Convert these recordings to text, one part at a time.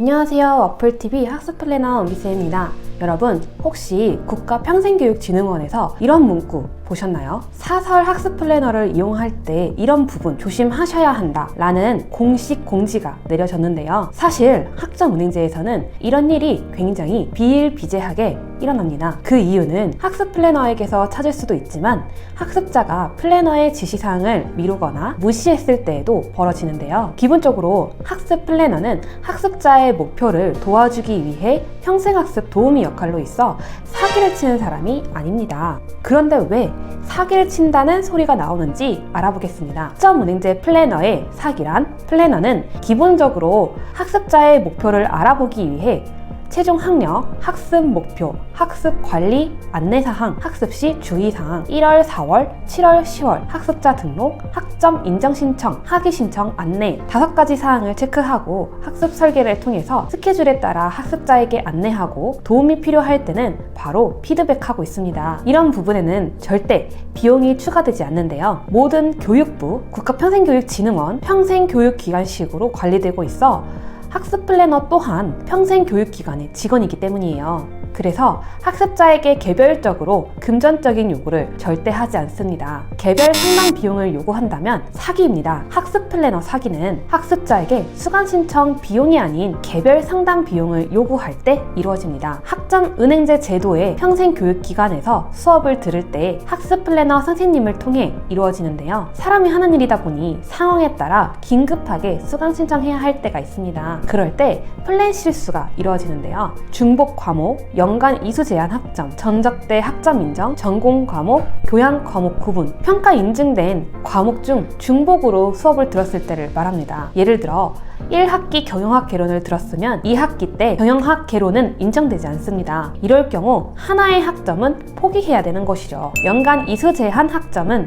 안녕하세요. 와플TV 학습 플래너 은비쌤입니다. 여러분, 혹시 국가평생교육진흥원에서 이런 문구 보셨나요? 사설 학습 플래너를 이용할 때 이런 부분 조심하셔야 한다 라는 공식 공지가 내려졌는데요. 사실 학점은행제에서는 이런 일이 굉장히 비일비재하게 일어납니다. 그 이유는 학습 플래너에게서 찾을 수도 있지만 학습자가 플래너의 지시사항을 미루거나 무시했을 때에도 벌어지는데요. 기본적으로 학습 플래너는 학습자의 목표를 도와주기 위해 평생학습 도우미 역할로 있어 사기를 치는 사람이 아닙니다. 그런데 왜 사기를 친다는 소리가 나오는지 알아보겠습니다. 학점은행제 플래너의 사기란 플래너는 기본적으로 학습자의 목표를 알아보기 위해 최종 학력, 학습 목표, 학습 관리, 안내사항, 학습 시 주의사항, 1월, 4월, 7월, 10월, 학습자 등록, 학점 인정 신청, 학위 신청 안내 다섯 가지 사항을 체크하고 학습 설계를 통해서 스케줄에 따라 학습자에게 안내하고 도움이 필요할 때는 바로 피드백하고 있습니다. 이런 부분에는 절대 비용이 추가되지 않는데요. 모든 교육부, 국가평생교육진흥원, 평생교육기관식으로 관리되고 있어 학습 플래너 또한 평생 교육기관의 직원이기 때문이에요. 그래서 학습자에게 개별적으로 금전적인 요구를 절대 하지 않습니다. 개별 상담 비용을 요구한다면 사기입니다. 학습 플래너 사기는 학습자에게 수강 신청 비용이 아닌 개별 상담 비용을 요구할 때 이루어집니다. 학점 은행제 제도의 평생 교육 기관에서 수업을 들을 때 학습 플래너 선생님을 통해 이루어지는데요. 사람이 하는 일이다 보니 상황에 따라 긴급하게 수강 신청해야 할 때가 있습니다. 그럴 때 플랜 실수가 이루어지는데요. 중복 과목, 연간 이수 제한 학점, 전적대 학점 인정, 전공 과목, 교양 과목 구분, 평가 인증된 과목 중 중복으로 수업을 들었을 때를 말합니다. 예를 들어 1학기 경영학 개론을 들었으면 2학기 때 경영학 개론은 인정되지 않습니다. 이럴 경우 하나의 학점은 포기해야 되는 것이죠. 연간 이수 제한 학점은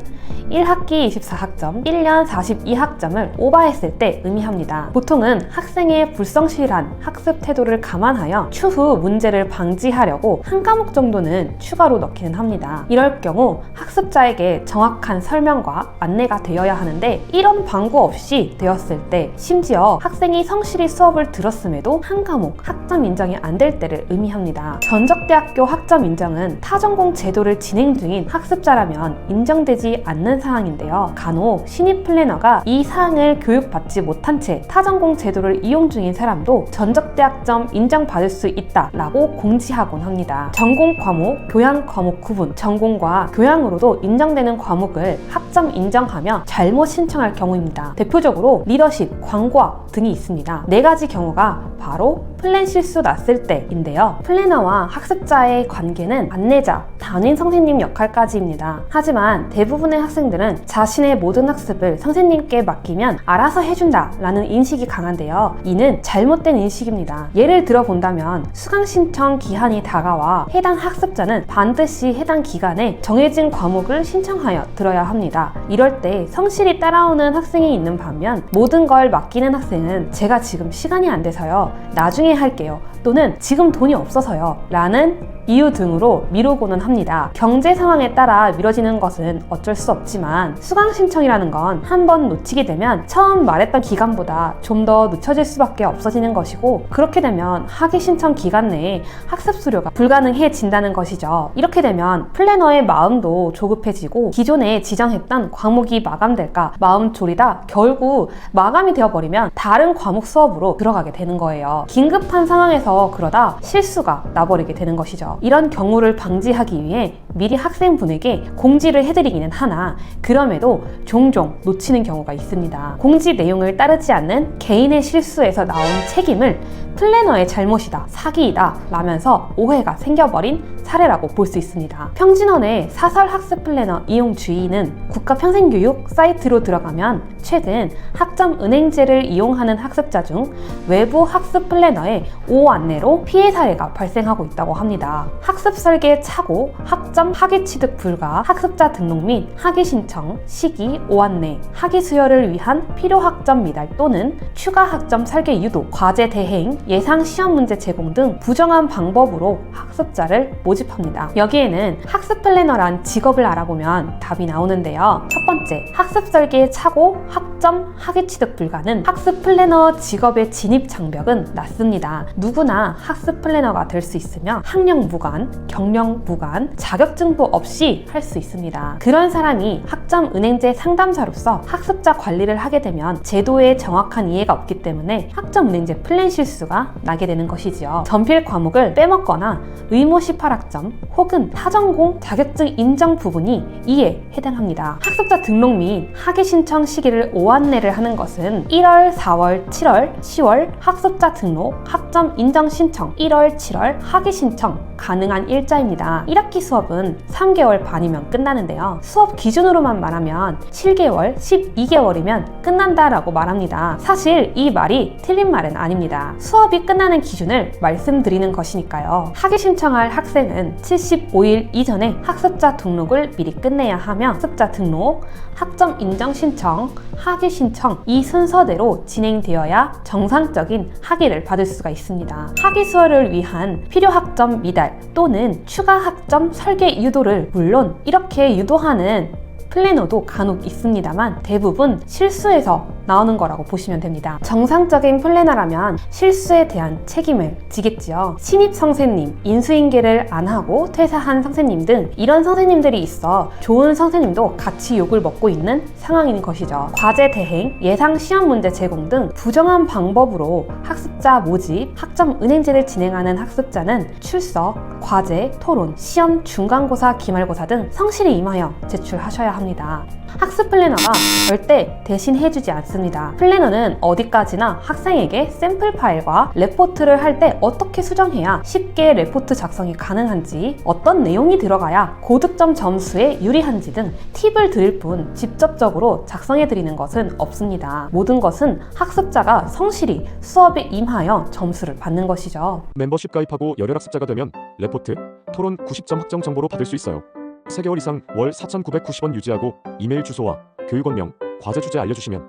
1학기 24학점, 1년 42학점을 오버했을 때 의미합니다. 보통은 학생의 불성실한 학습 태도를 감안하여 추후 문제를 방지하려고 한 과목 정도는 추가로 넣기는 합니다. 이럴 경우 학습자에게 정확한 설명과 안내가 되어야 하는데 이런 방구 없이 되었을 때 심지어 학생이 성실히 수업을 들었음에도 한 과목 학점 인정이 안 될 때를 의미합니다. 전적대학교 학점 인정은 타전공 제도를 진행 중인 학습자라면 인정되지 않는 사항인데요. 간혹 신입 플래너가 이 사항을 교육받지 못한 채 타전공 제도를 이용 중인 사람도 전적대학점 인정받을 수 있다라고 공지하곤 합니다. 전공 과목, 교양 과목 구분, 전공과 교양으로도 인정되는 과목을 학점 인정하며 잘못 신청할 경우입니다. 대표적으로 리더십, 광고학 등이 있습니다. 네 가지 경우가 바로 플랜 실수 났을 때인데요. 플래너와 학습자의 관계는 안내자, 담임 선생님 역할까지입니다. 하지만 대부분의 학생들은 자신의 모든 학습을 선생님께 맡기면 알아서 해준다 라는 인식이 강한데요. 이는 잘못된 인식입니다. 예를 들어 본다면 수강 신청 기한이 다가와 해당 학습자는 반드시 해당 기간에 정해진 과목을 신청하여 들어야 합니다. 이럴 때 성실히 따라오는 학생이 있는 반면 모든 걸 맡기는 학생은 제가 지금 시간이 안 돼서요. 나중에 할게요. 또는 지금 돈이 없어서요. 라는 이유 등으로 미루고는 합니다. 경제 상황에 따라 미뤄지는 것은 어쩔 수 없지만 수강 신청이라는 건 한 번 놓치게 되면 처음 말했던 기간보다 좀 더 늦춰질 수밖에 없어지는 것이고 그렇게 되면 학위 신청 기간 내에 학습 수료가 불가능해진다는 것이죠. 이렇게 되면 플래너의 마음도 조급해지고 기존에 지정했던 과목이 마감될까 마음 졸이다 결국 마감이 되어버리면 다른 과목 수업으로 들어가게 되는 거예요. 긴급한 상황에서 그러다 실수가 나버리게 되는 것이죠. 이런 경우를 방지하기 위해 미리 학생분에게 공지를 해드리기는 하나 그럼에도 종종 놓치는 경우가 있습니다. 공지 내용을 따르지 않는 개인의 실수에서 나온 책임을 플래너의 잘못이다, 사기이다 라면서 오해가 생겨버린 사례라고 볼 수 있습니다. 평진원의 사설 학습 플래너 이용 주의는 국가평생교육 사이트로 들어가면 최근 학점 은행제를 이용하는 학습자 중 외부 학습 플래너의 오안내로 피해 사례가 발생하고 있다고 합니다. 학습 설계 착오, 학점 학위 취득 불가, 학습자 등록 및 학위 신청, 시기, 오안내, 학위 수여를 위한 필요 학점 미달 또는 추가 학점 설계 유도, 과제 대행, 예상 시험 문제 제공 등 부정한 방법으로 학습자를 모집 모집합니다. 여기에는 학습 플래너란 직업을 알아보면 답이 나오는데요. 첫 번째, 학습 설계에 차고 학점, 학위 취득 불가는 학습 플래너 직업의 진입 장벽은 낮습니다. 누구나 학습 플래너가 될 수 있으며 학력 무관, 경력 무관, 자격증도 없이 할 수 있습니다. 그런 사람이 학점 은행제 상담사로서 학습자 관리를 하게 되면 제도에 정확한 이해가 없기 때문에 학점 은행제 플랜 실수가 나게 되는 것이지요. 전필 과목을 빼먹거나 의무 18학점 혹은 타전공 자격증 인정 부분이 이에 해당합니다. 학습자 등록 및 학위 신청 시기를 오안내를 하는 것은 1월, 4월, 7월, 10월 학습자 등록, 학점 인정 신청, 1월, 7월 학위 신청 가능한 일자입니다. 1학기 수업은 3개월 반이면 끝나는데요. 수업 기준으로만 말하면 7개월, 12개월이면 끝난다라고 말합니다. 사실 이 말이 틀린 말은 아닙니다. 수업이 끝나는 기준을 말씀드리는 것이니까요. 학위 신청할 학생은 75일 이전에 학습자 등록을 미리 끝내야 하며 학습자 등록, 학점 인정 신청, 학위 신청 이 순서대로 진행되어야 정상적인 학위를 받을 수가 있습니다. 학위 수여를 위한 필요 학점 미달 또는 추가 학점 설계 유도를 물론 이렇게 유도하는 플래너도 간혹 있습니다만 대부분 실수에서 나오는 거라고 보시면 됩니다. 정상적인 플래너라면 실수에 대한 책임을 지겠지요. 신입 선생님, 인수인계를 안 하고 퇴사한 선생님 등 이런 선생님들이 있어 좋은 선생님도 같이 욕을 먹고 있는 상황인 것이죠. 과제 대행, 예상 시험 문제 제공 등 부정한 방법으로 학습자 모집, 학점 은행제를 진행하는 학습자는 출석, 과제, 토론, 시험 중간고사, 기말고사 등 성실히 임하여 제출하셔야 합니다. 학습 플래너가 절대 대신 해주지 않습니다. 플래너는 어디까지나 학생에게 샘플 파일과 레포트를 할 때 어떻게 수정해야 쉽게 레포트 작성이 가능한지, 어떤 내용이 들어가야 고득점 점수에 유리한지 등 팁을 드릴 뿐 직접적으로 작성해 드리는 것은 없습니다. 모든 것은 학습자가 성실히 수업에 임하여 점수를 받는 것이죠. 멤버십 가입하고 열혈 학습자가 되면 레포트, 토론 90점 학점 정보로 받을 수 있어요. 3개월 이상 월 4,990원 유지하고 이메일 주소와 교육원명, 과제 주제 알려주시면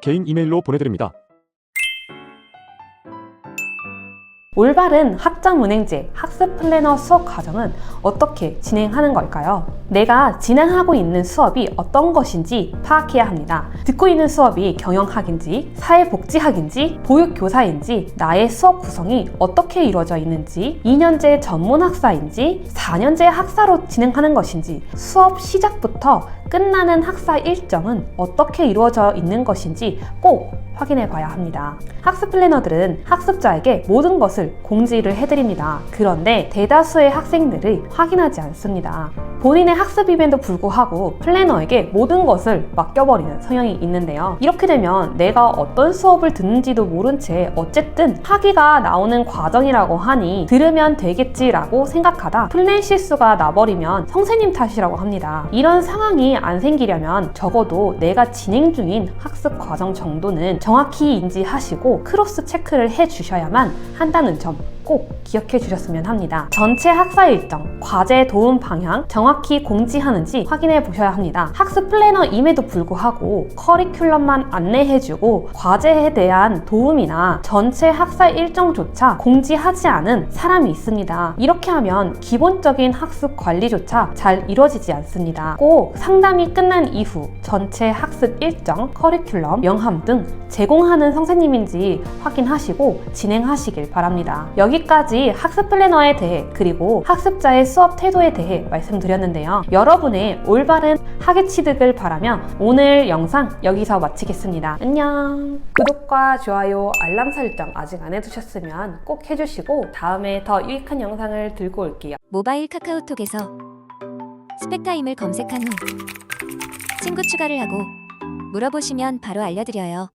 개인 이메일로 보내드립니다. 올바른 학점 은행제 학습 플래너 수업 과정은 어떻게 진행하는 걸까요? 내가 진행하고 있는 수업이 어떤 것인지 파악해야 합니다. 듣고 있는 수업이 경영학인지, 사회복지학인지, 보육교사인지, 나의 수업 구성이 어떻게 이루어져 있는지, 2년제 전문 학사인지, 4년제 학사로 진행하는 것인지, 수업 시작부터 끝나는 학사 일정은 어떻게 이루어져 있는 것인지 꼭 확인해 봐야 합니다. 학습 플래너들은 학습자에게 모든 것을 공지를 해드립니다. 그런데 대다수의 학생들이 확인하지 않습니다. 본인의 학습임에도 불구하고 플래너에게 모든 것을 맡겨버리는 성향이 있는데요. 이렇게 되면 내가 어떤 수업을 듣는지도 모른 채 어쨌든 학위가 나오는 과정이라고 하니 들으면 되겠지라고 생각하다 플랜 실수가 나버리면 선생님 탓이라고 합니다. 이런 상황이 안 생기려면 적어도 내가 진행 중인 학습 과정 정도는 정확히 인지하시고 크로스 체크를 해 주셔야만 한다는 점 꼭 기억해 주셨으면 합니다. 전체 학사 일정, 과제 도움 방향 정확히 공지하는지 확인해 보셔야 합니다. 학습 플래너임에도 불구하고 커리큘럼만 안내해주고 과제에 대한 도움이나 전체 학사 일정조차 공지하지 않은 사람이 있습니다. 이렇게 하면 기본적인 학습 관리조차 잘 이루어지지 않습니다. 꼭 상담이 끝난 이후 전체 학습 일정, 커리큘럼, 명함 등 제공하는 선생님인지 확인하시고 진행하시길 바랍니다. 여기까지 학습 플래너에 대해 그리고 학습자의 수업 태도에 대해 말씀드렸는데요. 여러분의 올바른 학위 취득을 바라며 오늘 영상 여기서 마치겠습니다. 안녕. 구독과 좋아요, 알람 설정 아직 안 해두셨으면 꼭 해주시고 다음에 더 유익한 영상을 들고 올게요. 모바일 카카오톡에서 스펙타임을 검색한 후 친구 추가를 하고 물어보시면 바로 알려드려요.